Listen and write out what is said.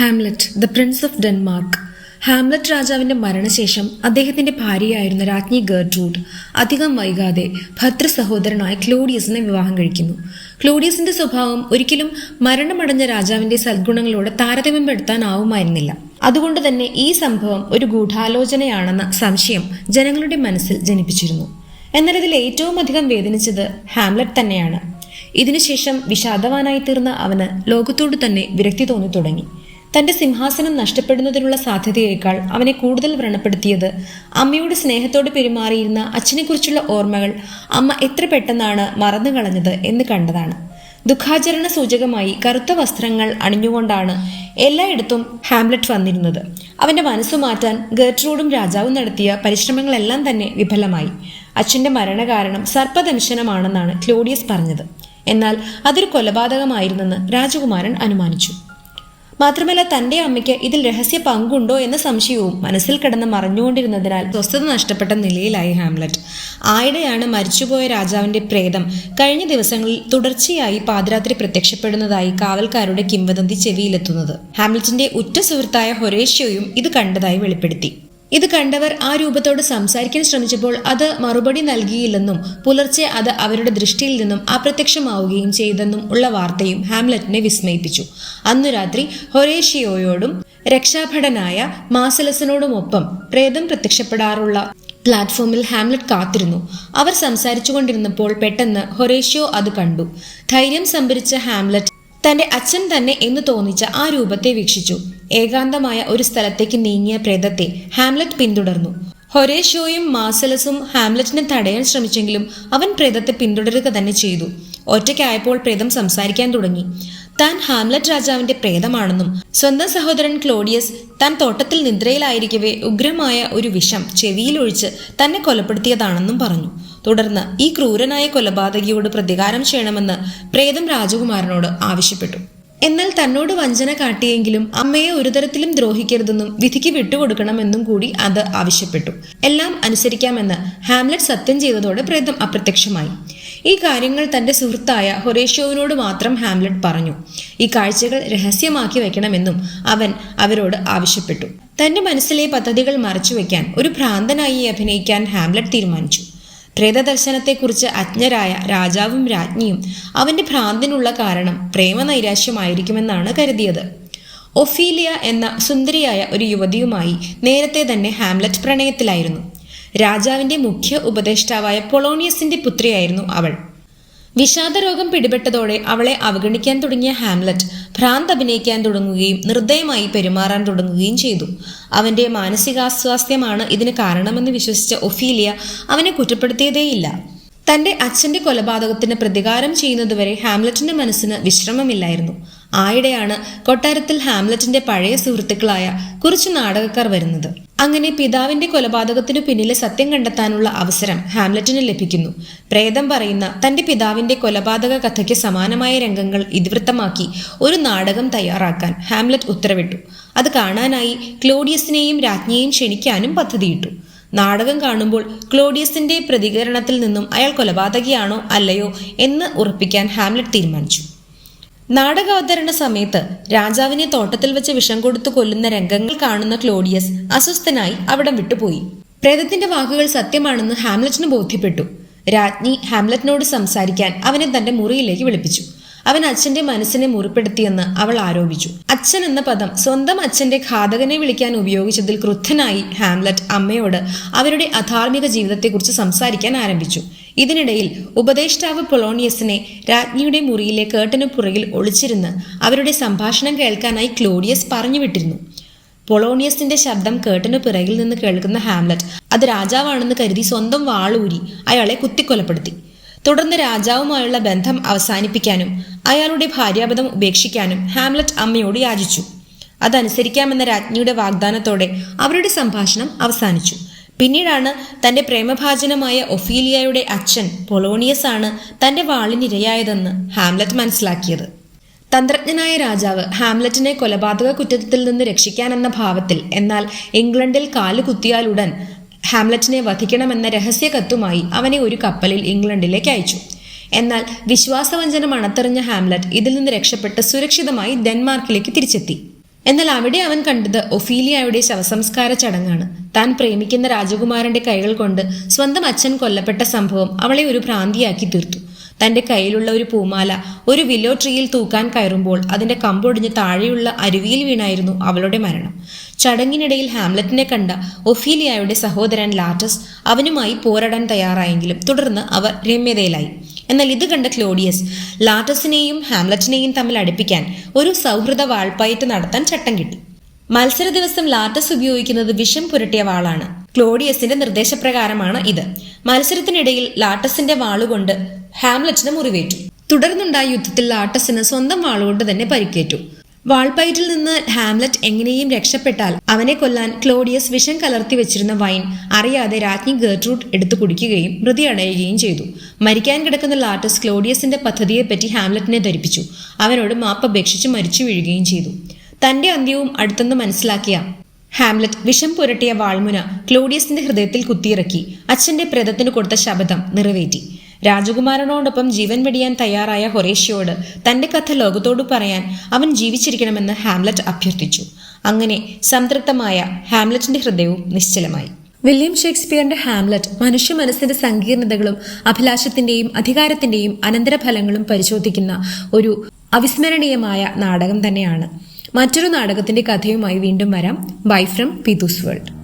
Hamlet the prince of Denmark Hamlet രാജാവിന്റെ മരണശേഷം അദ്ദേഹത്തിന്റെ ഭാര്യയായിരുന്ന രാജ്ഞി ഗേർട്രൂഡ് അധികം വൈകാതെ ഭദ്ര സഹോദരനായ ക്ലോഡിയസിനെ വിവാഹം കഴിക്കുന്നു. ക്ലോഡിയസിന്റെ സ്വഭാവം ഒരിക്കലും മരണമടഞ്ഞ രാജാവിന്റെ സദ്ഗുണങ്ങളോട് താരതമ്യപ്പെടുത്താനാവുമായിരുന്നില്ല. അതുകൊണ്ട് തന്നെ ഈ സംഭവം ഒരു ഗൂഢാലോചനയാണെന്ന സംശയം ജനങ്ങളുടെ മനസ്സിൽ ജനിപ്പിച്ചിരുന്നു. എന്നാൽ ഇതിൽ ഏറ്റവും അധികം വേദനിച്ചത് ഹാംലറ്റ് തന്നെയാണ്. ഇതിനുശേഷം വിഷാദവാനായി തീർന്ന അവന് ലോകത്തോട് തന്നെ വിരക്തി തോന്നി തുടങ്ങി. തന്റെ സിംഹാസനം നഷ്ടപ്പെടുന്നതിനുള്ള സാധ്യതയേക്കാൾ അവനെ കൂടുതൽ വ്രണപ്പെടുത്തിയത് അമ്മയുടെ സ്നേഹത്തോടെ പെരുമാറിയിരുന്ന അച്ഛനെക്കുറിച്ചുള്ള ഓർമ്മകൾ അമ്മ എത്ര പെട്ടെന്നാണ് മറന്നു കളഞ്ഞത് എന്ന് കണ്ടതാണ്. ദുഃഖാചരണ സൂചകമായി കറുത്ത വസ്ത്രങ്ങൾ അണിഞ്ഞുകൊണ്ടാണ് എല്ലായിടത്തും ഹാംലറ്റ് വന്നിരുന്നത്. അവന്റെ മനസ്സു മാറ്റാൻ ഗേർട്രൂഡും രാജാവും നടത്തിയ പരിശ്രമങ്ങളെല്ലാം തന്നെ വിഫലമായി. അച്ഛന്റെ മരണകാരണം സർപ്പദംശനമാണെന്നാണ് ക്ലോഡിയസ് പറഞ്ഞത്. എന്നാൽ അതൊരു കൊലപാതകമായിരുന്നെന്ന് രാജകുമാരൻ അനുമാനിച്ചു. മാത്രമല്ല തന്റെ അമ്മയ്ക്ക് ഇതിൽ രഹസ്യ പങ്കുണ്ടോ എന്ന സംശയവും മനസ്സിൽ കിടന്ന് മറഞ്ഞുകൊണ്ടിരുന്നതിനാൽ സ്വസ്ഥത നഷ്ടപ്പെട്ട നിലയിലായി ഹാംലറ്റ്. ആയിടെയാണ് മരിച്ചുപോയ രാജാവിന്റെ പ്രേതം കഴിഞ്ഞ ദിവസങ്ങളിൽ തുടർച്ചയായി പാതിരാത്രി പ്രത്യക്ഷപ്പെടുന്നതായി കാവൽക്കാരുടെ കിംവദന്തി ചെവിയിലെത്തുന്നത്. ഹാംലറ്റിന്റെ ഉറ്റ സുഹൃത്തായ ഹൊറേഷ്യോയും ഇത് കണ്ടതായി വെളിപ്പെടുത്തി. ഇത് കണ്ടവർ ആ രൂപത്തോട് സംസാരിക്കാൻ ശ്രമിച്ചപ്പോൾ അത് മറുപടി നൽകിയില്ലെന്നും പുലർച്ചെ അത് അവരുടെ ദൃഷ്ടിയിൽ നിന്നും അപ്രത്യക്ഷമാവുകയും ചെയ്തെന്നും ഉള്ള വാർത്തയും ഹാംലറ്റിനെ വിസ്മയിപ്പിച്ചു. അന്നു രാത്രി ഹൊറേഷിയോയോടും രക്ഷാഭടനായ മാസലസിനോടുമൊപ്പം പ്രേതം പ്രത്യക്ഷപ്പെടാറുള്ള പ്ലാറ്റ്ഫോമിൽ ഹാംലറ്റ് കാത്തിരുന്നു. അവർ സംസാരിച്ചുകൊണ്ടിരുന്നപ്പോൾ പെട്ടെന്ന് ഹൊറേഷ്യോ അത് കണ്ടു. ധൈര്യം സംഭരിച്ച ഹാംലെറ്റ് തന്റെ അച്ഛൻ തന്നെ എന്ന് തോന്നിച്ച ആ രൂപത്തെ വീക്ഷിച്ചു. ഏകാന്തമായ ഒരു സ്ഥലത്തേക്ക് നീങ്ങിയ പ്രേതത്തെ ഹാംലറ്റ് പിന്തുടർന്നു. ഹൊരേഷോയും മാസലസും ഹാംലറ്റിനെ തടയാൻ ശ്രമിച്ചെങ്കിലും അവൻ പ്രേതത്തെ പിന്തുടരുക തന്നെ ചെയ്തു. ഒറ്റയ്ക്കായപ്പോൾ പ്രേതം സംസാരിക്കാൻ തുടങ്ങി. താൻ ഹാംലറ്റ് രാജാവിന്റെ പ്രേതമാണെന്നും സ്വന്തം സഹോദരൻ ക്ലോഡിയസ് താൻ തോട്ടത്തിൽ നിദ്രയിലായിരിക്കവേ ഉഗ്രമായ ഒരു വിഷം ചെവിയിലൊഴിച്ച് തന്നെ കൊലപ്പെടുത്തിയതാണെന്നും പറഞ്ഞു. തുടർന്ന് ഈ ക്രൂരനായ കൊലപാതകിയോട് പ്രതികാരം ചെയ്യണമെന്ന് പ്രേതം രാജകുമാരനോട് ആവശ്യപ്പെട്ടു. എന്നാൽ തന്നോട് വഞ്ചന കാട്ടിയെങ്കിലും അമ്മയെ ഒരു തരത്തിലും ദ്രോഹിക്കരുതെന്നും വിധിക്ക് വിട്ടുകൊടുക്കണമെന്നും കൂടി അത് ആവശ്യപ്പെട്ടു. എല്ലാം അനുസരിക്കാമെന്ന് ഹാംലറ്റ് സത്യം ചെയ്തതോടെ പ്രേതം അപ്രത്യക്ഷമായി. ഈ കാര്യങ്ങൾ തന്റെ സുഹൃത്തായ ഹൊറേഷ്യോവിനോട് മാത്രം ഹാംലെറ്റ് പറഞ്ഞു. ഈ കാഴ്ചകൾ രഹസ്യമാക്കി വയ്ക്കണമെന്നും അവൻ അവരോട് ആവശ്യപ്പെട്ടു. തന്റെ മനസ്സിലെ പദ്ധതികൾ മറച്ചുവെക്കാൻ ഒരു ഭ്രാന്തനായി അഭിനയിക്കാൻ ഹാംലെറ്റ് തീരുമാനിച്ചു. പ്രേതദർശനത്തെക്കുറിച്ച് അജ്ഞരായ രാജാവും രാജ്ഞിയും അവന്റെ ഭ്രാന്തിനുള്ള കാരണം പ്രേമനൈരാശ്യമായിരിക്കുമെന്നാണ് കരുതിയത്. ഒഫീലിയ എന്ന സുന്ദരിയായ ഒരു യുവതിയുമായി നേരത്തെ തന്നെ ഹാംലറ്റ് പ്രണയത്തിലായിരുന്നു. രാജാവിന്റെ മുഖ്യ ഉപദേഷ്ടാവായ പൊളോണിയസിന്റെ പുത്രിയായിരുന്നു അവൾ. വിഷാദരോഗം പിടിപെട്ടതോടെ അവളെ അവഗണിക്കാൻ തുടങ്ങിയ ഹാംലറ്റ് ഭ്രാന്ത് അഭിനയിക്കാൻ തുടങ്ങുകയും നിർദ്ദയമായി പെരുമാറാൻ തുടങ്ങുകയും ചെയ്തു. അവന്റെ മാനസികാസ്വാസ്ഥ്യമാണ് ഇതിന് കാരണമെന്ന് വിശ്വസിച്ച ഒഫീലിയ അവനെ കുറ്റപ്പെടുത്തിയതേയില്ല. തന്റെ അച്ഛന്റെ കൊലപാതകത്തിന് പ്രതികാരം ചെയ്യുന്നതുവരെ ഹാംലറ്റിന്റെ മനസ്സിന് വിശ്രമമില്ലായിരുന്നു. ആയിടെയാണ് കൊട്ടാരത്തിൽ ഹാംലറ്റിന്റെ പഴയ സുഹൃത്തുക്കളായ കുറച്ച് നാടകക്കാർ വരുന്നത്. അങ്ങനെ പിതാവിന്റെ കൊലപാതകത്തിനു പിന്നിലെ സത്യം കണ്ടെത്താനുള്ള അവസരം ഹാംലറ്റിന് ലഭിക്കുന്നു. പ്രേതം പറയുന്ന തന്റെ പിതാവിന്റെ കൊലപാതക കഥയ്ക്ക് സമാനമായ രംഗങ്ങൾ ഇതിവൃത്തമാക്കി ഒരു നാടകം തയ്യാറാക്കാൻ ഹാംലറ്റ് ഉത്തരവിട്ടു. അത് കാണാനായി ക്ലോഡിയസിനെയും രാജ്ഞിയെയും ക്ഷണിക്കാനും പദ്ധതിയിട്ടു. നാടകം കാണുമ്പോൾ ക്ലോഡിയസിന്റെ പ്രതികരണത്തിൽ നിന്നും അയാൾ കൊലപാതകിയാണോ അല്ലയോ എന്ന് ഉറപ്പിക്കാൻ ഹാംലറ്റ് തീരുമാനിച്ചു. നാടകാവതരണ സമയത്ത് രാജാവിനെ തോട്ടത്തിൽ വെച്ച് വിഷം കൊടുത്തു കൊല്ലുന്ന രംഗങ്ങൾ കാണുന്ന ക്ലോഡിയസ് അസ്വസ്ഥനായി അവിടം വിട്ടുപോയി. പ്രേതത്തിന്റെ വാക്കുകൾ സത്യമാണെന്ന് ഹാംലറ്റിന് ബോധ്യപ്പെട്ടു. രാജ്ഞി ഹാംലറ്റിനോട് സംസാരിക്കാൻ അവനെ തന്റെ മുറിയിലേക്ക് വിളിപ്പിച്ചു. അവൻ അച്ഛന്റെ മനസ്സിനെ മുറിപ്പെടുത്തിയെന്ന് അവൾ ആരോപിച്ചു. അച്ഛൻ എന്ന പദം സ്വന്തം അച്ഛന്റെ ഘാതകനെ വിളിക്കാൻ ഉപയോഗിച്ചതിൽ ക്രുദ്ധനായി ഹാംലറ്റ് അമ്മയോട് അവരുടെ അധാർമിക ജീവിതത്തെക്കുറിച്ച് സംസാരിക്കാൻ ആരംഭിച്ചു. ഇതിനിടയിൽ ഉപദേഷ്ടാവ് പൊളോണിയസിനെ രാജ്ഞിയുടെ മുറിയിലെ കേട്ടനു പുറകിൽ ഒളിച്ചിരുന്ന് അവരുടെ സംഭാഷണം കേൾക്കാനായി ക്ലോഡിയസ് പറഞ്ഞുവിട്ടിരുന്നു. പൊളോണിയസിന്റെ ശബ്ദം കേട്ടനു പിറകിൽ നിന്ന് കേൾക്കുന്ന ഹാംലറ്റ് അത് രാജാവാണെന്ന് കരുതി സ്വന്തം വാളൂരി അയാളെ കുത്തിക്കൊലപ്പെടുത്തി. തുടർന്ന് രാജാവുമായുള്ള ബന്ധം അവസാനിപ്പിക്കാനും അയാളുടെ ഭാര്യാപദം ഉപേക്ഷിക്കാനും ഹാംലറ്റ് അമ്മയോട് യാചിച്ചു. അതനുസരിക്കാമെന്ന രാജ്ഞിയുടെ വാഗ്ദാനത്തോടെ അവരുടെ സംഭാഷണം അവസാനിച്ചു. പിന്നീടാണ് തന്റെ പ്രേമഭാജനമായ ഒഫീലിയയുടെ അച്ഛൻ പൊളോണിയസ് ആണ് തന്റെ വാളിനിരയായതെന്ന് ഹാംലറ്റ് മനസ്സിലാക്കിയത്. തന്ത്രജ്ഞനായ രാജാവ് ഹാംലറ്റിനെ കൊലപാതക കുറ്റത്തിൽ നിന്ന് രക്ഷിക്കാനെന്ന ഭാവത്തിൽ എന്നാൽ ഇംഗ്ലണ്ടിൽ കാലുകുത്തിയാലുടൻ ഹാംലറ്റിനെ വധിക്കണമെന്ന രഹസ്യ കത്തുമായി അവനെ ഒരു കപ്പലിൽ ഇംഗ്ലണ്ടിലേക്ക് അയച്ചു. എന്നാൽ വിശ്വാസവഞ്ചനം അണത്തെറിഞ്ഞ ഹാംലറ്റ് ഇതിൽ നിന്ന് രക്ഷപ്പെട്ട് സുരക്ഷിതമായി ഡെൻമാർക്കിലേക്ക് തിരിച്ചെത്തി. എന്നാൽ അവിടെ അവൻ കണ്ടത് ഒഫീലിയയുടെ ശവസംസ്കാര ചടങ്ങാണ്. താൻ പ്രേമിക്കുന്ന രാജകുമാരന്റെ കൈകൾ കൊണ്ട് സ്വന്തം അച്ഛൻ കൊല്ലപ്പെട്ട സംഭവം അവളെ ഒരു ഭ്രാന്തിയാക്കി തീർത്തു. തന്റെ കയ്യിലുള്ള ഒരു പൂമാല ഒരു വില്ലോ ട്രീയിൽ തൂക്കാൻ കയറുമ്പോൾ അതിന്റെ കമ്പൊടിഞ്ഞ് താഴെയുള്ള അരുവിയിൽ വീണായിരുന്നു അവളുടെ മരണം. ചടങ്ങിനിടയിൽ ഹാംലറ്റിനെ കണ്ട ഒഫീലിയയുടെ സഹോദരൻ ലാറ്റസ് അവനുമായി പോരാടാൻ തയ്യാറായെങ്കിലും തുടർന്ന് അവർ രമ്യതയിലായി. എന്നാൽ ഇത് കണ്ട ക്ലോഡിയസ് ലാറ്റസിനെയും ഹാംലറ്റിനെയും തമ്മിൽ അടുപ്പിക്കാൻ ഒരു സൗഹൃദ വാൾപ്പായിട്ട് നടത്താൻ ചട്ടം കിട്ടി. മത്സര ദിവസം ലാറ്റസ് ഉപയോഗിക്കുന്നത് വിഷം പുരട്ടിയ വാളാണ്. ക്ലോഡിയസിന്റെ നിർദ്ദേശപ്രകാരമാണ് ഇത്. മത്സരത്തിനിടയിൽ ലാറ്റസിന്റെ വാളുകൊണ്ട് ഹാംലറ്റിന് മുറിവേറ്റു. തുടർന്നുണ്ടായ യുദ്ധത്തിൽ ലാട്ടസിന് സ്വന്തം വാളുകൊണ്ട് തന്നെ പരിക്കേറ്റു. വാൾപ്പയറ്റിൽ നിന്ന് ഹാംലറ്റ് എങ്ങനെയും രക്ഷപ്പെട്ടാൽ അവനെ കൊല്ലാൻ ക്ലോഡിയസ് വിഷം കലർത്തി വെച്ചിരുന്ന വൈൻ അറിയാതെ രാജ്ഞി ഗേർട്രൂഡ് എടുത്തു കുടിക്കുകയും മൃതി അടയുകയും ചെയ്തു. മരിക്കാൻ കിടക്കുന്ന ലാർട്ടസ് ക്ലോഡിയസിന്റെ പദ്ധതിയെപ്പറ്റി ഹാംലറ്റിനെ ധരിപ്പിച്ചു. അവനോട് മാപ്പപേക്ഷിച്ച് മരിച്ചു വീഴുകയും ചെയ്തു. തന്റെ അന്ത്യവും അടുത്തെന്ന് മനസ്സിലാക്കിയ ഹാംലറ്റ് വിഷം പുരട്ടിയ വാൾമുന ക്ലോഡിയസിന്റെ ഹൃദയത്തിൽ കുത്തിയിറക്കി. അച്ഛന്റെ പ്രേതത്തിന് കൊടുത്ത ശബദം നിറവേറ്റി. രാജകുമാരനോടൊപ്പം ജീവൻ വെടിയാൻ തയ്യാറായ ഹൊറേഷ്യോട് തന്റെ കഥ ലോകത്തോട് പറയാൻ അവൻ ജീവിച്ചിരിക്കണമെന്ന് ഹാംലറ്റ് അഭ്യർത്ഥിച്ചു. അങ്ങനെ സംതൃപ്തമായ ഹാംലറ്റിന്റെ ഹൃദയവും നിശ്ചലമായി. വില്യം ഷേക്സ്പിയറിന്റെ ഹാംലറ്റ് മനുഷ്യ മനസ്സിന്റെ സങ്കീർണതകളും അഭിലാഷത്തിന്റെയും അധികാരത്തിന്റെയും അനന്തരഫലങ്ങളും പരിശോധിക്കുന്ന ഒരു അവിസ്മരണീയമായ നാടകം തന്നെയാണ്. മറ്റൊരു നാടകത്തിന്റെ കഥയുമായി വീണ്ടും വരാം. Bye from Peethu's world.